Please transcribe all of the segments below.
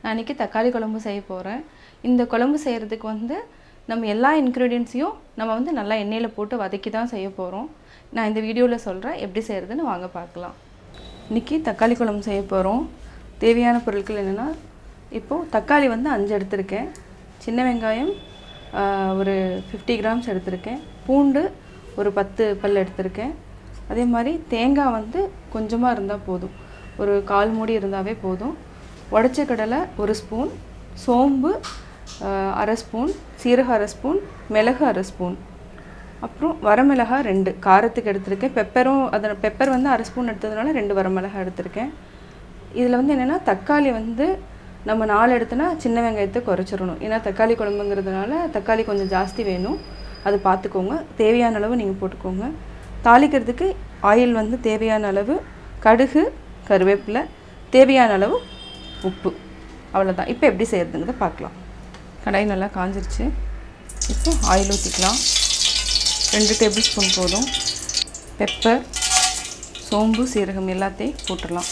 நான் இன்றைக்கி தக்காளி குழம்பு செய்ய போகிறேன் இந்த குழம்பு செய்கிறதுக்கு வந்து நம்ம எல்லா இன்க்ரீடியன்ஸையும் நம்ம வந்து நல்லா எண்ணெயில் போட்டு வதக்கி தான் செய்ய போகிறோம் நான் இந்த வீடியோவில் சொல்கிறேன் எப்படி செய்கிறதுன்னு வாங்க பார்க்கலாம். இன்றைக்கி தக்காளி குழம்பு செய்ய போகிறோம் தேவையான பொருட்கள் என்னென்னா இப்போது தக்காளி வந்து அஞ்சு எடுத்திருக்கேன். சின்ன வெங்காயம் ஒரு ஃபிஃப்டி கிராம்ஸ் எடுத்திருக்கேன். பூண்டு ஒரு பத்து பல் எடுத்திருக்கேன். அதே மாதிரி தேங்காய் வந்து கொஞ்சமாக இருந்தால் போதும். ஒரு கால் மூடி இருந்தாவே போதும். உடச்ச கடலை ஒரு ஸ்பூன் சோம்பு அரை ஸ்பூன் சீரகம் அரை ஸ்பூன் மிளகு அரை ஸ்பூன். அப்புறம் வரமிளகா ரெண்டு. காரத்துக்கு எடுத்திருக்கேன். பெப்பரும் அதில் பெப்பர் வந்து அரை ஸ்பூன் எடுத்ததுனால ரெண்டு வரமிளகா எடுத்திருக்கேன். இதில் வந்து என்னென்னா தக்காளி வந்து நம்ம நாலு எடுத்தோன்னா சின்ன வெங்காயத்தை குறைச்சிடணும். ஏன்னா தக்காளி குழம்புங்கிறதுனால தக்காளி கொஞ்சம் ஜாஸ்தி வேணும். அது பார்த்துக்கோங்க. தேவையான அளவு நீங்கள் போட்டுக்கோங்க. தாளிக்கிறதுக்கு ஆயில் வந்து தேவையான அளவு கடுகு கருவேப்பிலை தேவையான அளவு உப்பு. அவ்வளோதான் இப்போ எப்படி செய்கிறதுங்கிறத பார்க்கலாம். கடாய் நல்லா காஞ்சிருச்சு. இப்போ ஆயில் ஊற்றிக்கலாம் ரெண்டு டேபிள் ஸ்பூன் போதும். பெப்பர் சோம்பு சீரகம் எல்லாத்தையும் போட்டுடலாம்.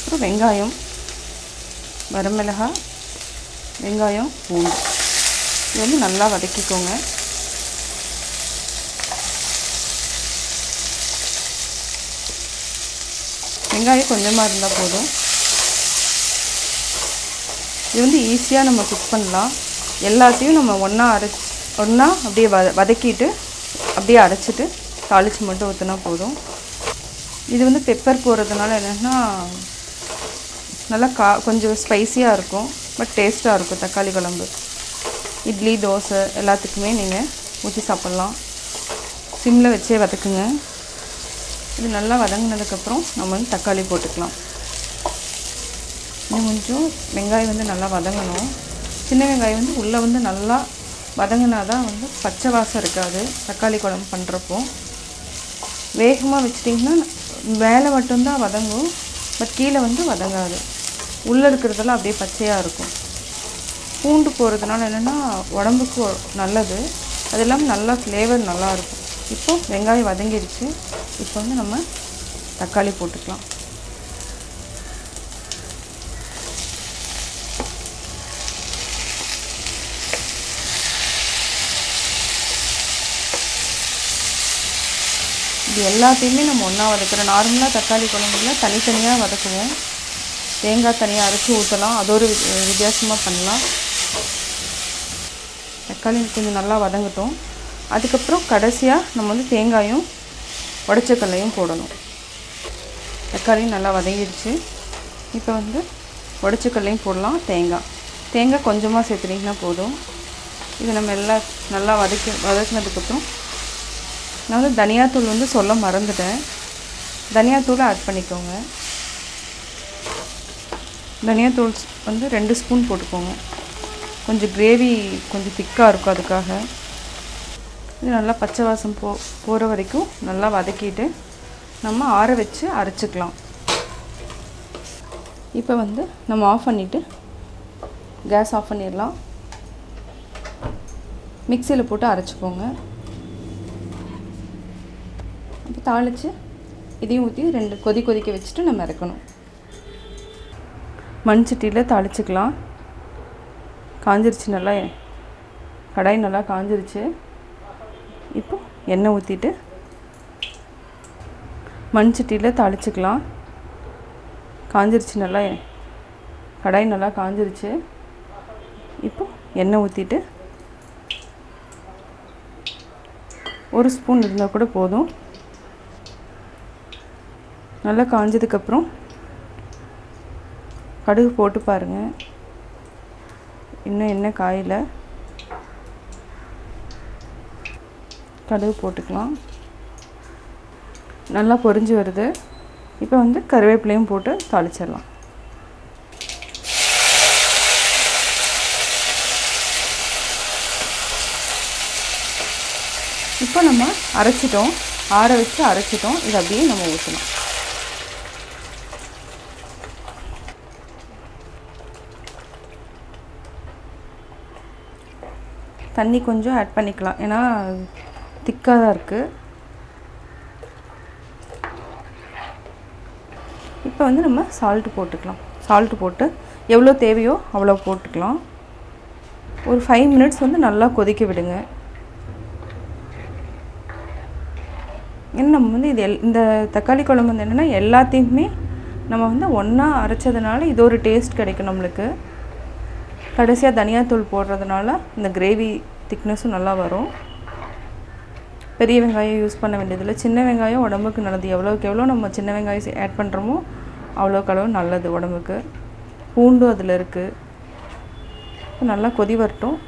அப்புறம் வெங்காயம் வரமிளகாய் வெங்காயம் பூண்டு. இது வந்து நல்லா வதக்கிக்கோங்க. வெங்காயம் கொஞ்சமாக இருந்தால் போதும். இது வந்து ஈஸியாக நம்ம குக் பண்ணலாம். எல்லாத்தையும் நம்ம ஒன்றா அரைச்சி ஒன்றா அப்படியே வத வதக்கிட்டு அப்படியே அரைச்சிட்டு தாளித்து மட்டும் ஊற்றினா போதும். இது வந்து பெப்பர் போடுறதுனால என்னென்னா நல்லா கா கொஞ்சம் ஸ்பைஸியாக இருக்கும் பட் டேஸ்ட்டாக இருக்கும் தக்காளி குழம்பு. இட்லி தோசை எல்லாத்துக்குமே நீங்கள் ஊற்றி சாப்பிட்லாம். சிம்மில் வச்சே வதக்குங்க. இது நல்லா வதங்கினதுக்கப்புறம் நம்ம வந்து தக்காளி போட்டுக்கலாம். இன்னும் கொஞ்சம் வெங்காயம் வந்து நல்லா வதங்கணும். சின்ன வெங்காயம் வந்து உள்ளே வந்து நல்லா வதங்கினா தான் வந்து பச்சை வாசம் இருக்காது. தக்காளி குழம்பு பண்ணுறப்போ வேகமாக வச்சிட்டிங்கன்னா மேலே மட்டும்தான் வதங்கும். பட் கீழே வந்து வதங்காது. உள்ளே இருக்கிறதெல்லாம் அப்படியே பச்சையாக இருக்கும். பூண்டு போடுறதுனால என்னென்னா உடம்புக்கு நல்லது. அது இல்லாமல் நல்லா ஃப்ளேவர் நல்லாயிருக்கும் இப்போது வெங்காயம் வதங்கிடுச்சு. இப்போ வந்து நம்ம தக்காளி போட்டுக்கலாம். இது எல்லாத்தையுமே நம்ம ஒன்றா வதக்குறோம் நார்மலாக தக்காளி குழம்புல தனித்தனியாக வதக்குவோம். தேங்காய் தனியாக அரைச்சி ஊற்றலாம் அது ஒரு வி- வித்தியாசமாக பண்ணலாம். தக்காளி கொஞ்சம் நல்லா வதங்கட்டும். அதுக்கப்புறம் கடைசியாக நம்ம வந்து தேங்காயும் உடச்ச போடணும். தக்காளியும் நல்லா வதங்கிடுச்சு. இப்போ வந்து உடச்ச போடலாம். தேங்காய். தேங்காய் கொஞ்சமாக சேர்த்துனீங்கன்னா போதும். இது நம்ம எல்லாம் நல்லா வதக்கி வதக்கினதுக்கப்புறம் நான் வந்து தனியாத்தூள் வந்து சொல்ல மறந்துட்டேன். தனியாத்தூளை ஆட் பண்ணிக்கோங்க. தனியாத்தூள் வந்து ரெண்டு ஸ்பூன் போட்டுக்கோங்க. கொஞ்சம் கிரேவி கொஞ்சம் திக்காக இருக்கும் அதுக்காக. இது நல்லா பச்சை வாசம் போ போகிற வரைக்கும் நல்லா வதக்கிட்டு நம்ம ஆற வச்சு அரைச்சிக்கலாம். இப்போ வந்து நம்ம ஆஃப் பண்ணிவிட்டு கேஸ் ஆஃப் பண்ணிடலாம். மிக்சியில் போட்டு அரைச்சிக்கோங்க. அப்போ தாளித்து இதையும் ஊற்றி ரெண்டு கொதி கொதிக்க வச்சுட்டு நம்ம இறக்கணும். மண் சட்டியில் தாளிச்சிக்கலாம். காஞ்சிருச்சு நல்லா கடாய் நல்லா காஞ்சிருச்சு. இப்போ எண்ணெய் ஊற்றிட்டு மண் சட்டியில் தாளிச்சுக்கலாம். காஞ்சிருச்சு நல்லா கடாய் நல்லா காஞ்சிருச்சு. இப்போ எண்ணெய் ஊற்றிட்டு ஒரு ஸ்பூன் இருந்தால் கூட போதும். நல்லா காஞ்சதுக்கப்புறம் கடுகு போட்டு பாருங்கள் இன்னும் என்ன காயல. கடுகு போட்டுக்கலாம். நல்லா பொரிஞ்சு வருது. இப்போ வந்து கருவேப்பிலையும் போட்டு தாளிச்சிடலாம். இப்போ நம்ம அரைச்சிட்டோம். ஆற வச்சு அரைச்சிட்டோம். இதை அப்படியே நம்ம ஊற்றணும் தண்ணி கொஞ்சம் ஆட் பண்ணிக்கலாம். ஏன்னா திக்காக தான் இருக்குது இப்போ வந்து நம்ம சால்ட்டு போட்டுக்கலாம். சால்ட்டு போட்டு எவ்வளோ தேவையோ அவ்வளோ போட்டுக்கலாம். ஒரு ஃபைவ் மினிட்ஸ் வந்து நல்லா கொதிக்க விடுங்க. ஏன்னா நம்ம வந்து இது எல் இந்த தக்காளி குழம்பு வந்து என்னென்னா எல்லாத்தையுமே நம்ம வந்து ஒன்றா அரைச்சதுனால இது ஒரு டேஸ்ட் கிடைக்கும் நம்மளுக்கு. கடைசியாக தனியாத்தூள் போடுறதுனால இந்த கிரேவி திக்னஸும் நல்லா வரும். பெரிய வெங்காயம் யூஸ் பண்ண வேண்டியதில்லை. சின்ன வெங்காயம் உடம்புக்கு நல்லது. எவ்வளோக்கு எவ்வளோ நம்ம சின்ன வெங்காயம் ஆட் பண்ணுறோமோ அவ்வளோக்கு அளவு நல்லது உடம்புக்கு. பூண்டும் அதில் இருக்குது நல்லா கொதி வரட்டும்.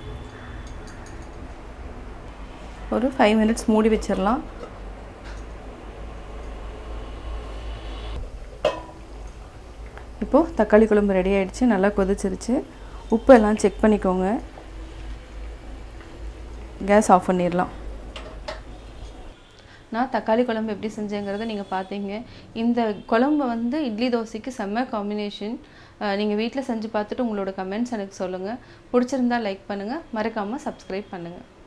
ஒரு ஃபைவ் மினிட்ஸ் மூடி வச்சிடலாம் இப்போது தக்காளி குழம்பு ரெடி ஆகிடுச்சு நல்லா கொதிச்சிருச்சு. உப்பு எல்லாம் செக் பண்ணிக்கோங்க. கேஸ் ஆஃப் பண்ணிடலாம் நான் தக்காளி குழம்பு எப்படி செஞ்சேங்கிறத நீங்கள் பார்த்தீங்க இந்த குழம்பு வந்து இட்லி தோசைக்கு செம்ம காம்பினேஷன் நீங்கள் வீட்டில் செஞ்சு பார்த்துட்டு உங்களோட கமெண்ட்ஸ் எனக்கு சொல்லுங்கள் பிடிச்சிருந்தா லைக் பண்ணுங்கள் மறக்காமல் சப்ஸ்கிரைப் பண்ணுங்கள்